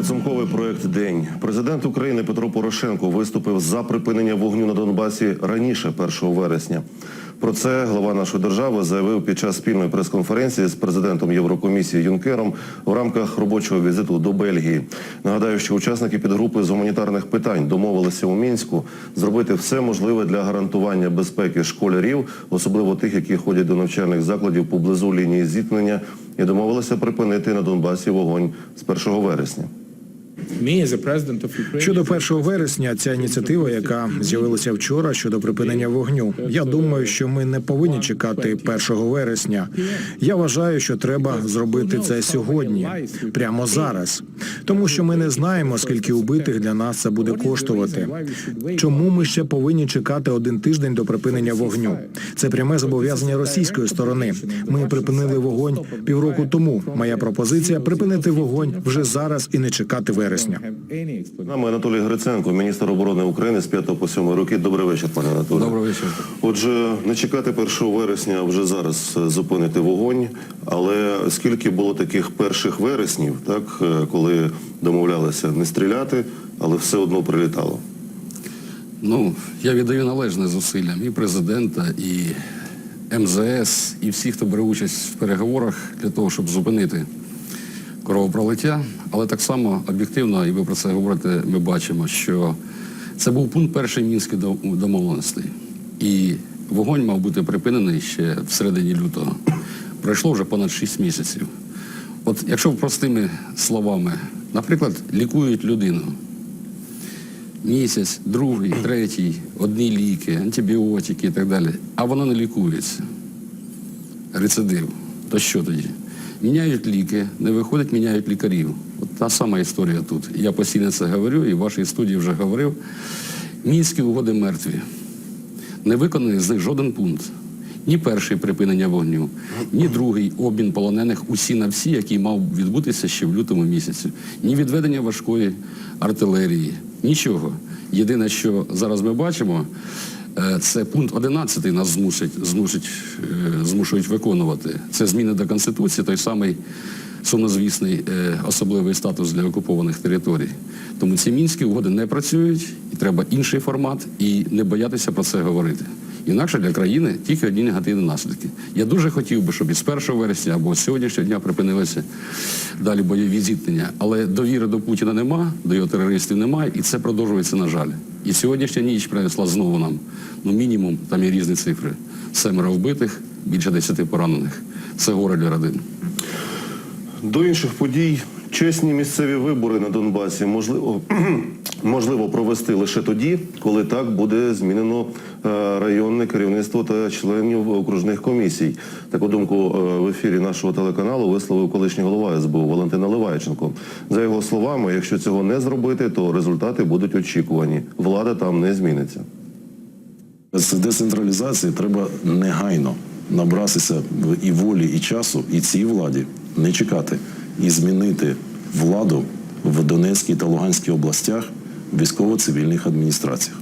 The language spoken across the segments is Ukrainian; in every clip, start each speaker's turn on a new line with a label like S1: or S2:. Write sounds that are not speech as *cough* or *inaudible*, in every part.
S1: підсумковий проект День. Президент України Петро Порошенко виступив за припинення вогню на Донбасі раніше 1 вересня. Про це глава нашої держави заявив під час спільної прес-конференції з президентом Єврокомісії Юнкером в рамках робочого візиту до Бельгії. Нагадаю, що учасники підгрупи з гуманітарних питань домовилися у мінську зробити все можливе для гарантування безпеки школярів, особливо тих, які ходять до навчальних закладів поблизу лінії зіткнення, і домовилися припинити на Донбасі вогонь з 1 вересня.
S2: Щодо 1 вересня, ця ініціатива, яка з'явилася вчора щодо припинення вогню. Я думаю, що ми не повинні чекати 1 вересня. Я вважаю, що треба зробити це сьогодні, прямо зараз, тому що ми не знаємо, скільки убитих для нас це буде коштувати. Чому ми ще повинні чекати один тиждень до припинення вогню? Це пряме зобов'язання російської сторони. Ми припинили вогонь півроку тому. Моя пропозиція припинити вогонь вже зараз і не чекати вересня.
S1: З Нами Анатолій Гриценко, міністр оборони України з 5 по 7 роки. Добрий вечір, пане Анатолій.
S3: Добрий вечір.
S1: Отже, не чекати 1 вересня, вже зараз е, зупинити вогонь. Але скільки було таких перших вереснів, так е, коли домовлялися не стріляти, але все одно прилітало.
S3: Ну, я віддаю належне зусиллям і президента, і МЗС, і всіх, хто бере участь в переговорах для того, щоб зупинити кровопролиття. Але так само об'єктивно, і ви про це говорите, ми бачимо, що це був пункт першої мінської дом- домовленостей. І вогонь мав бути припинений ще в середині лютого. Пройшло вже понад 6 місяців. От якщо простими словами, наприклад, лікують людину, місяць, другий, третій, одні ліки, антибіотики і так далі, а воно не лікується. Рецидив. То що тоді? Міняють ліки, не виходять, міняють лікарів. От та сама історія тут. Я постійно це говорю, і в вашій студії вже говорив. Мінські угоди мертві. Не виконаний з них жоден пункт. Ні перший припинення вогню, ні другий обмін полонених усі на всі, який мав відбутися ще в лютому місяці, ні відведення важкої артилерії, нічого. Єдине, що зараз ми бачимо, це пункт 11 нас змусить, змусить, е, змушують виконувати. Це зміни до Конституції, той самий сумнозвісний е, особливий статус для окупованих територій. Тому ці мінські угоди не працюють, і треба інший формат, і не боятися про це говорити. Інакше для країни тільки одні негативні наслідки. Я дуже хотів би, щоб із 1 вересня або з сьогоднішнього дня припинилися далі бойові зіткнення. Але довіри до Путіна нема, до його терористів немає, і це продовжується, на жаль. І сьогоднішня ніч принесла знову нам, ну мінімум, там є різні цифри. Семеро вбитих, більше десяти поранених. Це горе для родин.
S1: До інших подій чесні місцеві вибори на Донбасі можливо, можливо провести лише тоді, коли так буде змінено е, районне керівництво та членів окружних комісій. Таку думку е, в ефірі нашого телеканалу висловив колишній голова СБУ Валентин Наливайченко. За його словами, якщо цього не зробити, то результати будуть очікувані. Влада там не зміниться.
S4: З децентралізації треба негайно набратися і волі, і часу, і цій владі не чекати і змінити владу в Донецькій та Луганській областях військово-цивільних адміністраціях.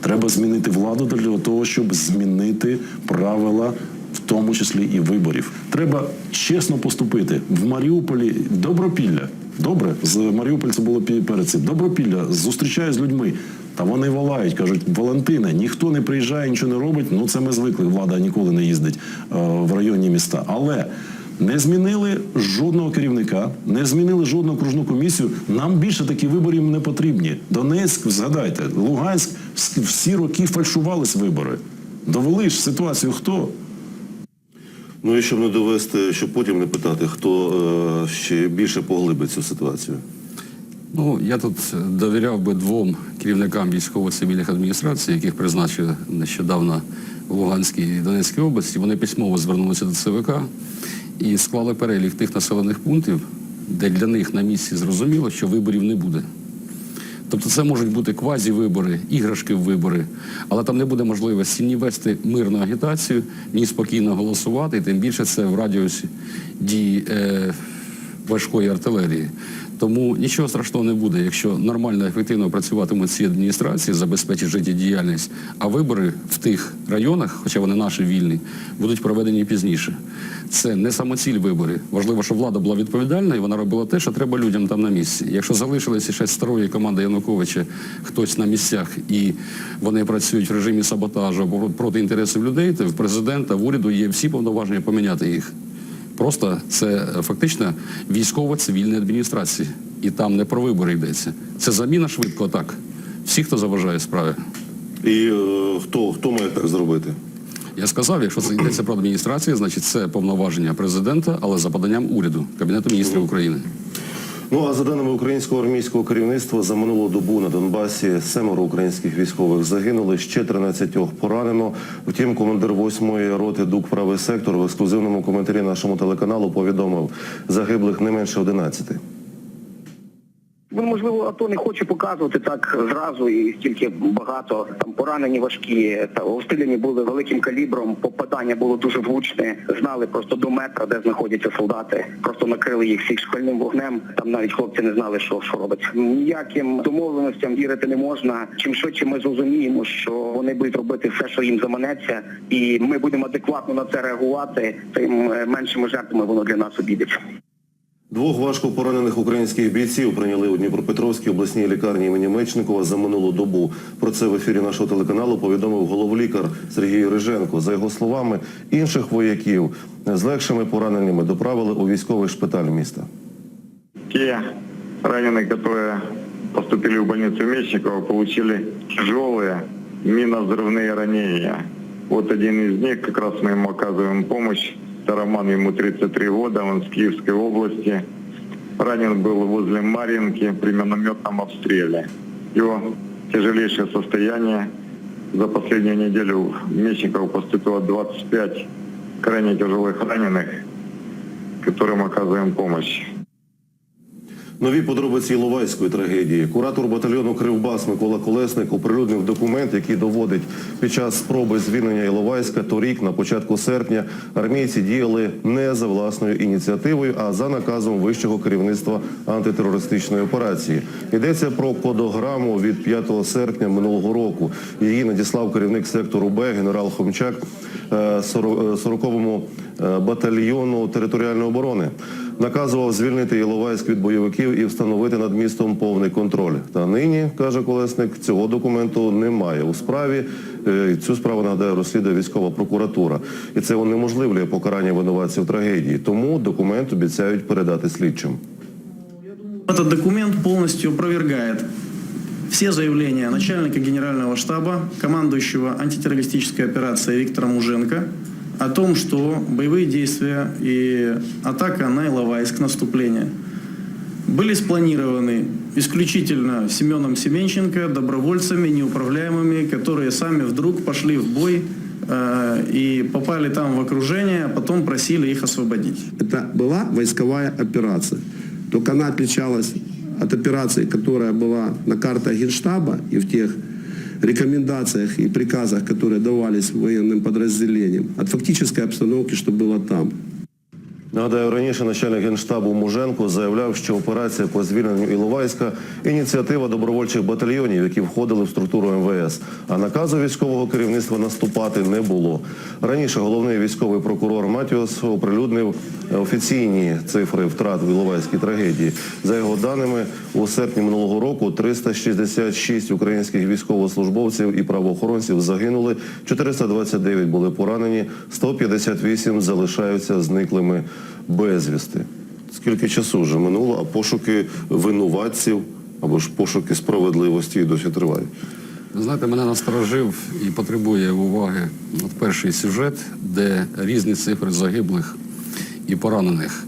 S4: Треба змінити владу для того, щоб змінити правила, в тому числі і виборів. Треба чесно поступити в Маріуполі Добропілля. Добре, з Маріупольця було перед цим. Добропілля зустрічаю з людьми. Та вони волають, кажуть, Валентине, ніхто не приїжджає, нічого не робить. Ну це ми звикли. Влада ніколи не їздить е, в районні міста. Але не змінили жодного керівника, не змінили жодну окружну комісію. Нам більше такі виборів не потрібні. Донецьк, згадайте, Луганськ всі роки фальшувались вибори. Довели ж ситуацію хто?
S1: Ну і щоб не довести, щоб потім не питати, хто е, ще більше поглибить цю ситуацію.
S3: Ну, я тут довіряв би двом керівникам військово-цивільних адміністрацій, яких призначили нещодавно в Луганській і Донецькій області. Вони письмово звернулися до ЦВК і склали перелік тих населених пунктів, де для них на місці зрозуміло, що виборів не буде. Тобто це можуть бути квазі-вибори, іграшки в вибори, але там не буде можливості ні вести мирну агітацію, ні спокійно голосувати, і тим більше це в радіусі дії е, важкої артилерії. Тому нічого страшного не буде, якщо нормально, ефективно працюватимуть ці адміністрації, забезпечать життєдіяльність, а вибори в тих районах, хоча вони наші вільні, будуть проведені пізніше. Це не самоціль вибори. Важливо, щоб влада була відповідальна і вона робила те, що треба людям там на місці. Якщо залишилися ще старої команди Януковича хтось на місцях і вони працюють в режимі саботажу або проти інтересів людей, то в президента, в уряду є всі повноваження поміняти їх. Просто це е, фактично військово-цивільні адміністрації. І там не про вибори йдеться. Це заміна швидко так. Всі, хто заважає справі.
S1: І е, хто, хто має так зробити?
S3: Я сказав, якщо це йдеться про адміністрацію, значить це повноваження президента, але за поданням уряду, Кабінету міністрів України.
S1: Ну а за даними українського армійського керівництва, за минулу добу на Донбасі семеро українських військових загинули, ще 13 поранено. Втім, командир 8-ї роти ДУК правий сектор в ексклюзивному коментарі нашому телеканалу повідомив загиблих не менше 11.
S5: Він, можливо, АТО не хоче показувати так зразу і стільки багато. Там поранені важкі, та обстріляні були великим калібром, попадання було дуже влучне. Знали просто до метра, де знаходяться солдати. Просто накрили їх всіх школьним вогнем. Там навіть хлопці не знали, що, що робить. Ніяким домовленостям вірити не можна. Чим швидше ми зрозуміємо, що вони будуть робити все, що їм заманеться, і ми будемо адекватно на це реагувати, тим е, меншими жертвами воно для нас обійдеться.
S1: Двох важко поранених українських бійців прийняли у Дніпропетровській обласній лікарні імені Мечникова за минулу добу. Про це в ефірі нашого телеканалу повідомив головлікар Сергій Риженко. За його словами, інших вояків з легшими пораненнями доправили у військовий шпиталь міста.
S6: Те раненые, которые поступили в больницу Мечникова, получили тяжелые миновзрывные ранения. Вот один из них, как раз мы ему оказываем помощь. Это Роман, ему 33 года, он с Киевской области. Ранен был возле Марьинки при минометном обстреле. Его тяжелейшее состояние. За последнюю неделю в Мечников поступило 25 крайне тяжелых раненых, которым оказываем помощь.
S1: Нові подробиці Іловайської трагедії. Куратор батальйону Кривбас Микола Колесник оприлюднив документ, який доводить під час спроби звільнення Іловайська торік, на початку серпня, армійці діяли не за власною ініціативою, а за наказом вищого керівництва антитерористичної операції. Йдеться про кодограму від 5 серпня минулого року. Її надіслав керівник сектору Б генерал Хомчак е, 40-му е, батальйону територіальної оборони. Наказував звільнити Іловайськ від бойовиків і встановити над містом повний контроль. Та нині, каже Колесник, цього документу немає у справі. Е, Цю справу нагадаю розслідує військова прокуратура, і це унеможливлює покарання винуватців трагедії. Тому документ обіцяють передати слідчим.
S7: Этот документ полностью опровергает все заявления начальника генерального штаба, командующего антитеррористической операцией Виктора Муженко о том, что боевые действия и атака на Иловайск, наступление, были спланированы исключительно Семеном Семенченко, добровольцами неуправляемыми, которые сами вдруг пошли в бой э, и попали там в окружение, а потом просили их освободить.
S8: Это была войсковая операция. Только она отличалась от операции, которая была на картах Генштаба и в тех рекомендациях и приказах, которые давались военным подразделениям, от фактической обстановки, что было там.
S1: Нагадаю, раніше начальник генштабу Муженко заявляв, що операція по звільненню Іловайська ініціатива добровольчих батальйонів, які входили в структуру МВС. А наказу військового керівництва наступати не було. Раніше головний військовий прокурор Матіос оприлюднив офіційні цифри втрат в Іловайській трагедії. За його даними, у серпні минулого року 366 українських військовослужбовців і правоохоронців загинули, 429 були поранені, 158 залишаються зниклими безвісти. Скільки часу вже минуло, а пошуки винуватців або ж пошуки справедливості досі тривають.
S3: Знаєте, мене насторожив і потребує уваги от перший сюжет, де різні цифри загиблих і поранених.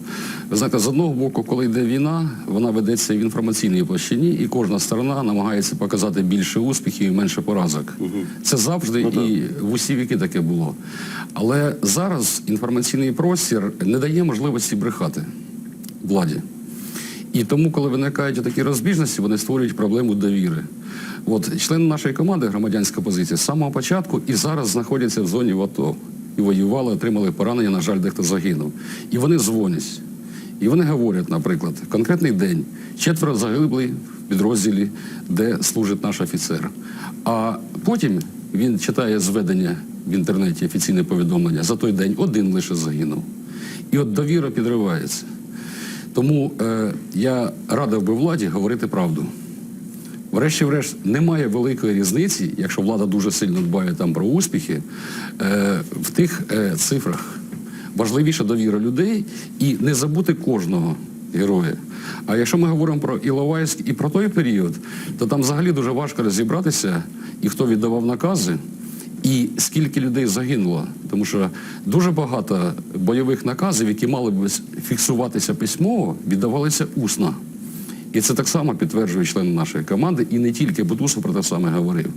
S3: Ви знаєте, з одного боку, коли йде війна, вона ведеться в інформаційній площині, і кожна сторона намагається показати більше успіхів і менше поразок. Це завжди і в усі віки таке було. Але зараз інформаційний простір не дає можливості брехати владі. І тому, коли виникають такі розбіжності, вони створюють проблему довіри. От члени нашої команди, громадянська позиція, з самого початку і зараз знаходяться в зоні в АТО. І воювали, отримали поранення, на жаль, дехто загинув. І вони дзвонять. І вони говорять, наприклад, конкретний день, четверо загибли в підрозділі, де служить наш офіцер. А потім він читає зведення в інтернеті, офіційне повідомлення, за той день один лише загинув. І от довіра підривається. Тому е, я радив би владі говорити правду. Врешті-решт, немає великої різниці, якщо влада дуже сильно дбає там про успіхи, е, в тих е, цифрах. Важливіше довіра людей і не забути кожного героя. А якщо ми говоримо про Іловайськ і про той період, то там взагалі дуже важко розібратися, і хто віддавав накази, і скільки людей загинуло. Тому що дуже багато бойових наказів, які мали б фіксуватися письмово, віддавалися усно. І це так само підтверджує члени нашої команди, і не тільки Бутусов про те саме говорив.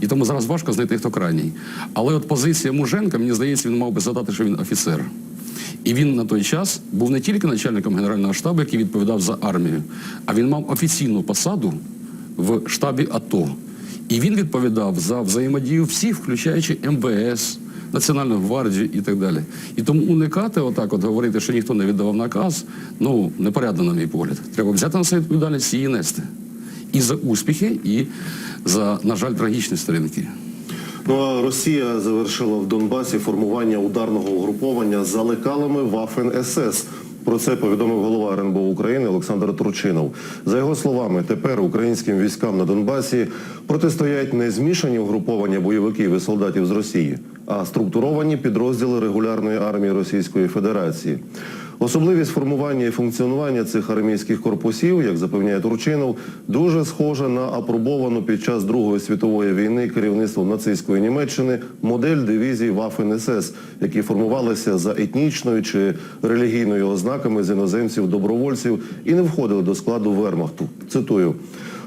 S3: І тому зараз важко знайти, хто крайній. Але от позиція Муженка, мені здається, він мав би задати, що він офіцер. І він на той час був не тільки начальником Генерального штабу, який відповідав за армію, а він мав офіційну посаду в штабі АТО. І він відповідав за взаємодію всіх, включаючи МВС, Національну гвардію і так далі. І тому уникати отак, от говорити, що ніхто не віддавав наказ, ну непорядно, на мій погляд. Треба взяти на себе відповідальність і її нести. І за успіхи, і за, на жаль, трагічні сторінки.
S1: Ну Росія завершила в Донбасі формування ударного угруповання за лекалами Вафен СС. Про це повідомив голова РНБО України Олександр Турчинов. За його словами, тепер українським військам на Донбасі протистоять не змішані угруповання бойовиків і солдатів з Росії, а структуровані підрозділи регулярної армії Російської Федерації. Особливість формування і функціонування цих армійських корпусів, як запевняє Турчинов, дуже схожа на апробовану під час Другої світової війни керівництвом нацистської Німеччини модель дивізій Waffen-СС, які формувалися за етнічною чи релігійною ознаками з іноземців-добровольців і не входили до складу Вермахту. Цитую.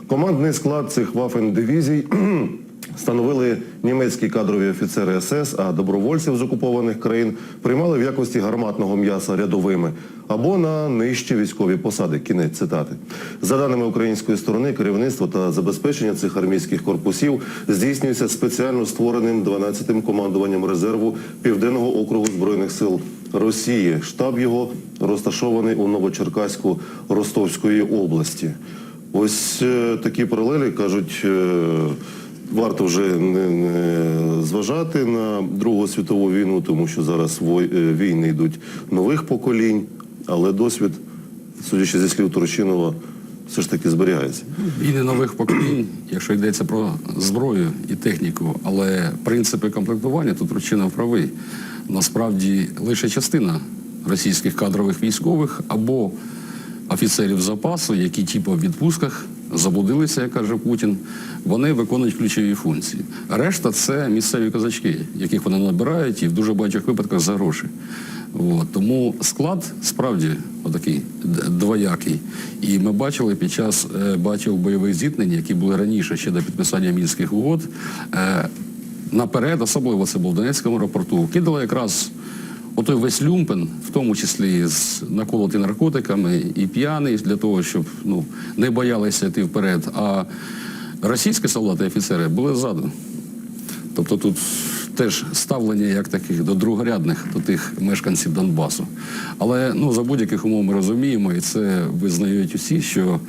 S1: Командний склад цих Waffen-дивізій *clears throat* становили німецькі кадрові офіцери СС, а добровольців з окупованих країн приймали в якості гарматного м'яса рядовими або на нижчі військові посади. Кінець цитати. За даними української сторони, керівництво та забезпечення цих армійських корпусів здійснюється спеціально створеним 12-тим командуванням резерву Південного округу збройних сил Росії. Штаб його розташований у Новочеркаську Ростовської області. Ось е, такі паралелі кажуть. е, Варто вже не, не зважати на Другу світову війну, тому що зараз е, війни йдуть нових поколінь, але досвід, судячи зі слів Турчинова, все ж таки зберігається.
S3: Війни нових поколінь, якщо йдеться про зброю і техніку, але принципи комплектування тут Ручинов правий. Насправді лише частина російських кадрових військових або офіцерів запасу, які типу в відпусках заблудилися, як каже Путін, вони виконують ключові функції. Решта це місцеві козачки, яких вони набирають і в дуже багатьох випадках за гроші. От, тому склад справді отакий двоякий. І ми бачили під час е, багатьох бойових зіткнень, які були раніше ще до підписання мінських угод, е, наперед, особливо це було в Донецькому аеропорту, кидали якраз отой весь люмпен, в тому числі з наколоти наркотиками і п'яний, для того, щоб ну, не боялися йти вперед. А російські солдати і офіцери були ззаду. Тобто тут теж ставлення як таких до другорядних, до тих мешканців Донбасу. Але ну, за будь-яких умов ми розуміємо, і це визнають усі, що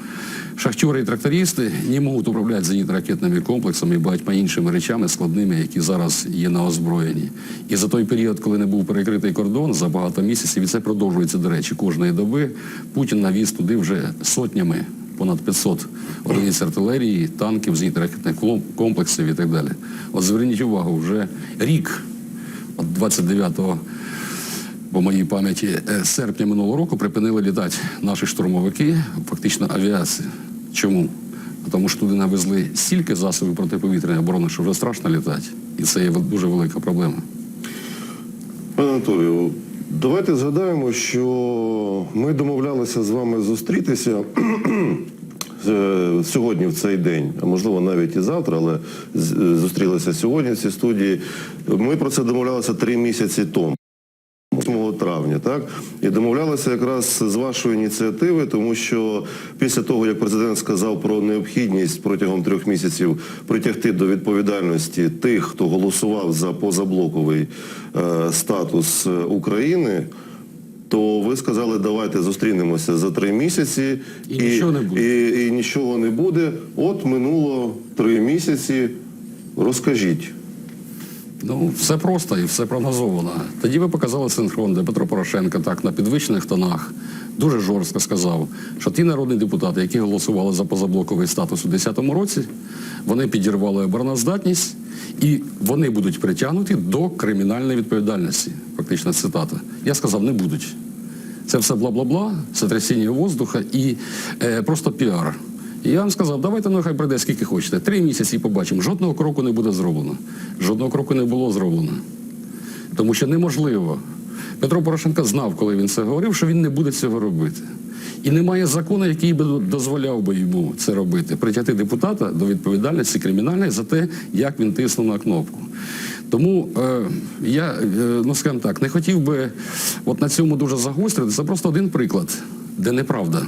S3: шахтери і трактористи не можуть управляти зенітно-ракетними комплексами і багатьма іншими речами складними, які зараз є на озброєнні. І за той період, коли не був перекритий кордон, за багато місяців, і це продовжується, до речі, кожної доби, Путін навіз туди вже сотнями понад 500 одиниць артилерії, танків, зенітно-ракетних комплексів і так далі. От зверніть увагу, вже рік, от 29 по моїй пам'яті, е, серпня минулого року припинили літати наші штурмовики, фактично авіація. Чому? Тому що туди навезли стільки засобів протиповітряної оборони, що вже страшно літати. І це є дуже велика проблема.
S1: Пане Анатолію, давайте згадаємо, що ми домовлялися з вами зустрітися *clears throat* е, сьогодні в цей день, а можливо навіть і завтра, але е, зустрілися сьогодні в цій студії. Ми про це домовлялися три місяці тому. 8 травня, так і домовлялися якраз з вашої ініціативи, тому що після того, як президент сказав про необхідність протягом трьох місяців притягти до відповідальності тих, хто голосував за позаблоковий е, статус е, України, то ви сказали, давайте зустрінемося за три місяці
S3: І нічого не буде.
S1: І, і нічого не буде. От минуло три місяці. Розкажіть.
S3: Ну, все просто і все прогнозовано. Тоді ви показали синхрон, де Петро Порошенко так на підвищених тонах дуже жорстко сказав, що ті народні депутати, які голосували за позаблоковий статус у 2010 році, вони підірвали обороноздатність і вони будуть притягнуті до кримінальної відповідальності. Фактично цитата. Я сказав, не будуть. Це все бла-бла-бла, сотрясіння воздуха і е, просто піар. Я вам сказав, давайте ну хай прийде скільки хочете. Три місяці і побачимо. Жодного кроку не буде зроблено. Жодного кроку не було зроблено. Тому що неможливо. Петро Порошенко знав, коли він це говорив, що він не буде цього робити. І немає закону, який би дозволяв би йому це робити, притягти депутата до відповідальності кримінальної за те, як він тиснув на кнопку. Тому е, я, е, ну скажімо так, не хотів би от на цьому дуже загострити. Це просто один приклад, де неправда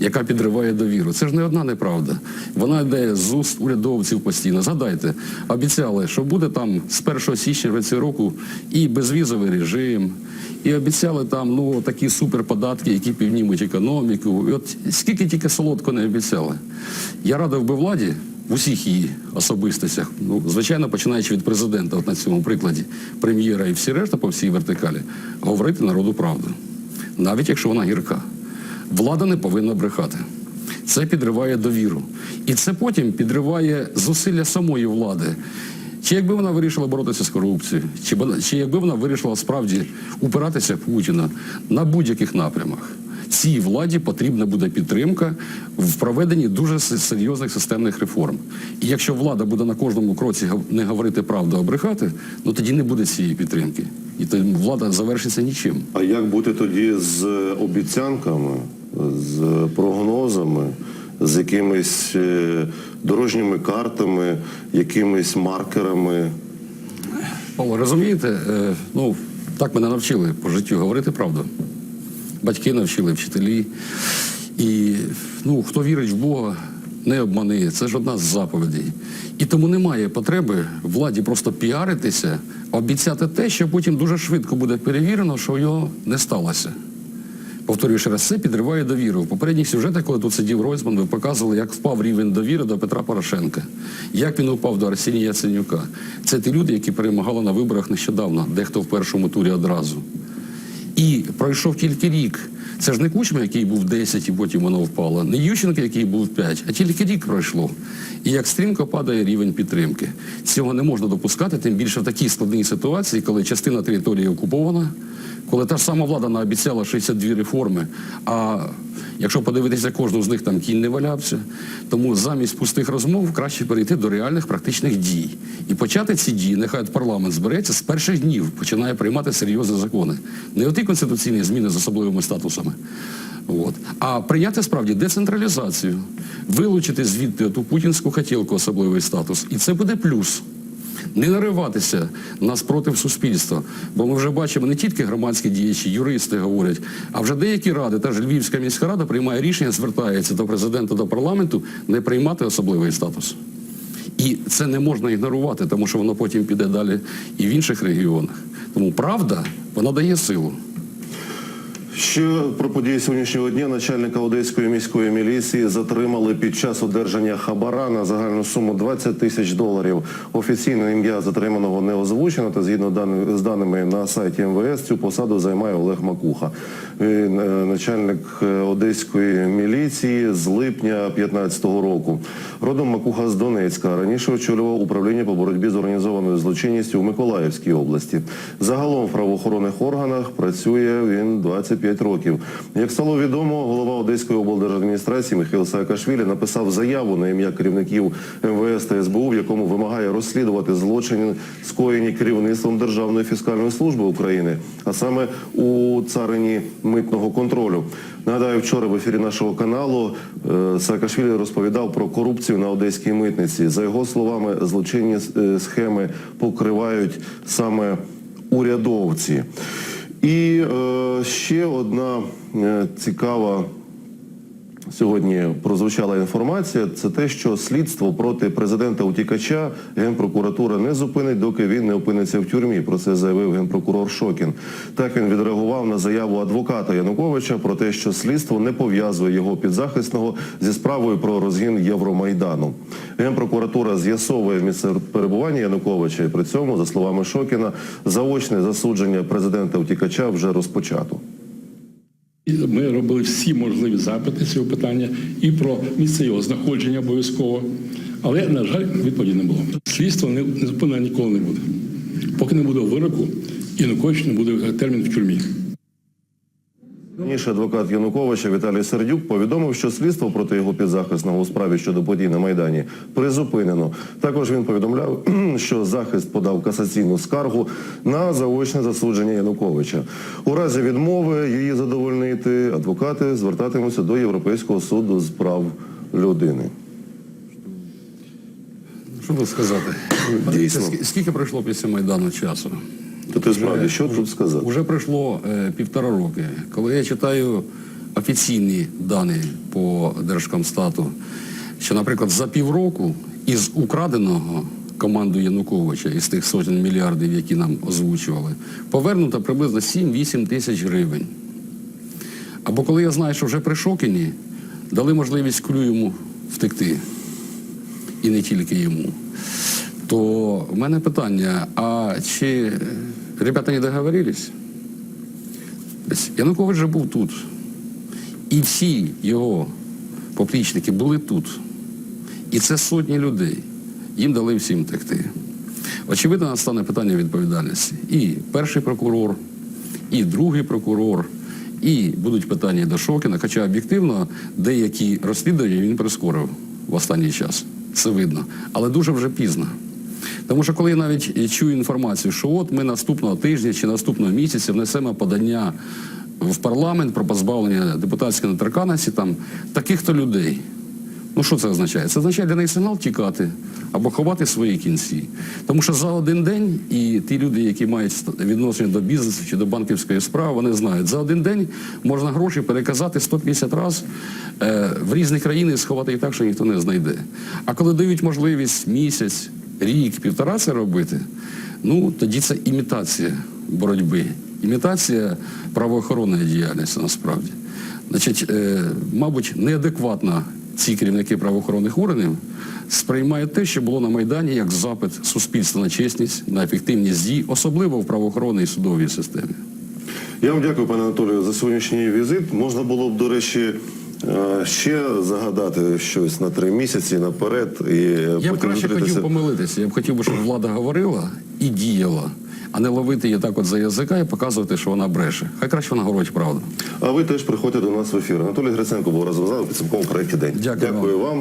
S3: яка підриває довіру. Це ж не одна неправда. Вона йде з уст урядовців постійно. Згадайте, обіцяли, що буде там з 1 січня цього року і безвізовий режим, і обіцяли там ну такі суперподатки, які піднімуть економіку. І от скільки тільки солодко не обіцяли. Я радив би владі в усіх її особистостях, ну звичайно, починаючи від президента, от на цьому прикладі, прем'єра і всі решта по всій вертикалі, говорити народу правду, навіть якщо вона гірка. Влада не повинна брехати. Це підриває довіру. І це потім підриває зусилля самої влади. Чи якби вона вирішила боротися з корупцією, чи, чи якби вона вирішила справді упиратися Путіна на будь-яких напрямах. Цій владі потрібна буде підтримка в проведенні дуже серйозних системних реформ. І якщо влада буде на кожному кроці не говорити правду, а брехати, ну тоді не буде цієї підтримки. І влада завершиться нічим.
S1: А як бути тоді з обіцянками, з прогнозами, з якимись е, дорожніми картами, якимись маркерами?
S3: Павло, розумієте, е, ну так мене навчили по життю говорити правду. Батьки навчили, вчителі. І ну, хто вірить в Бога, не обмани. Це ж одна з заповідей. І тому немає потреби владі просто піаритися, обіцяти те, що потім дуже швидко буде перевірено, що його не сталося. Повторюю ще раз, це підриває довіру. В попередніх сюжетах, коли тут сидів Ройзман, ви показували, як впав рівень довіри до Петра Порошенка, як він упав до Арсенія Яценюка. Це ті люди, які перемагали на виборах нещодавно, дехто в першому турі одразу. І пройшов тільки рік. Це ж не Кучма, який був 10 і потім воно впало, не Ющенко, який був 5, а тільки рік пройшло. І як стрімко падає рівень підтримки. Цього не можна допускати, тим більше в такій складній ситуації, коли частина території окупована, коли та ж сама влада наобіцяла 62 реформи, а якщо подивитися кожну з них, там кінь не валявся. Тому замість пустих розмов краще перейти до реальних практичних дій. І почати ці дії, нехай парламент збереться з перших днів, починає приймати серйозні закони. Не оті конституційні зміни з особливими статусами. От. А прийняти справді децентралізацію, вилучити звідти ту путінську хотілку особливий статус. І це буде плюс. Не нариватися на спротив суспільства. Бо ми вже бачимо не тільки громадські діячі, юристи говорять, а вже деякі ради, та ж Львівська міська рада приймає рішення, звертається до президента, до парламенту не приймати особливий статус. І це не можна ігнорувати, тому що воно потім піде далі і в інших регіонах. Тому правда, вона дає силу.
S1: Ще про події сьогоднішнього дня начальника Одеської міської міліції затримали під час одержання хабара на загальну суму 20 тисяч доларів. Офіційне ім'я затриманого не озвучено, та згідно з даними на сайті МВС цю посаду займає Олег Макуха. Е, начальник е, Одеської міліції з липня 15-го року. Родом Макуха з Донецька. Раніше очолював управління по боротьбі з організованою злочинністю у Миколаївській області. Загалом в правоохоронних органах працює він 25 років. Як стало відомо, голова Одеської облдержадміністрації Михайло Саакашвілі написав заяву на ім'я керівників МВС та СБУ, в якому вимагає розслідувати злочини, скоєні керівництвом Державної фіскальної служби України, а саме у царині митного контролю. Нагадаю, вчора в ефірі нашого каналу е, Саакашвілі розповідав про корупцію на одеській митниці. За його словами, злочинні е, схеми покривають саме урядовці. І е, ще одна е, цікава сьогодні прозвучала інформація, це те, що слідство проти президента утікача генпрокуратура не зупинить, доки він не опиниться в тюрмі. Про це заявив генпрокурор Шокін. Так він відреагував на заяву адвоката Януковича про те, що слідство не пов'язує його підзахисного зі справою про розгін Євромайдану. Генпрокуратура з'ясовує місце перебування Януковича, і при цьому, за словами Шокіна, заочне засудження президента утікача вже розпочато.
S9: І Ми робили всі можливі запити цього питання і про місце його знаходження обов'язково. Але, на жаль, відповіді не було. Слідство не, не зупинено ніколи не буде. Поки не буде вироку, Янукович не буде термін в тюрмі.
S1: Раніше адвокат Януковича Віталій Сердюк повідомив, що слідство проти його підзахисного у справі щодо подій на Майдані призупинено. Також він повідомляв, *clears throat* що захист подав касаційну скаргу на заочне засудження Януковича. У разі відмови її задовольнити адвокати звертатимуться до Європейського суду з прав людини.
S3: Що тут сказати? Скі- скільки пройшло після Майдану часу?
S1: То ти справді що тут сказати?
S3: Уже пройшло е, півтора роки. Коли я читаю офіційні дані по Держкомстату, що, наприклад, за півроку із украденого команду Януковича, із тих сотень мільярдів, які нам озвучували, повернуто приблизно 7-8 тисяч гривень. Або коли я знаю, що вже при Шокіні дали можливість Клюєму втекти, і не тільки йому, то в мене питання, а чи ребята не договорились? Янукович же був тут. І всі його поплічники були тут. І це сотні людей. Їм дали всім втекти. Очевидно, настане питання відповідальності. І перший прокурор, і другий прокурор, і будуть питання до Шокіна. Хоча об'єктивно деякі розслідування він прискорив в останній час. Це видно. Але дуже вже пізно. Тому що коли я навіть чую інформацію, що от ми наступного тижня чи наступного місяця внесемо подання в парламент про позбавлення депутатської недоторканності там таких-то людей. Ну що це означає? Це означає для них сигнал тікати або ховати свої кінці. Тому що за один день і ті люди, які мають відношення до бізнесу чи до банківської справи, вони знають, за один день можна гроші переказати 150 разів е, в різні країни і сховати їх так, що ніхто не знайде. А коли дають можливість місяць, рік, півтора це робити, ну тоді це імітація боротьби, імітація правоохоронної діяльності насправді. Значить, е, мабуть, неадекватно ці керівники правоохоронних органів сприймають те, що було на Майдані, як запит суспільства на чесність, на ефективність дій, особливо в правоохоронній і судовій системі.
S1: Я вам дякую, пане Анатолію, за сьогоднішній візит. Можна було б, до речі, ще загадати щось на три місяці наперед і
S3: Я б краще
S1: зустрітися.
S3: хотів помилитися. Я б хотів щоб влада говорила і діяла, а не ловити її так от за язика і показувати, що вона бреше. Хай краще вона говорить правду.
S1: А ви теж приходьте до нас в ефір. Анатолій Гриценко був разом з нами підсумковому проєкті День.
S3: Дякую вам.
S1: вам.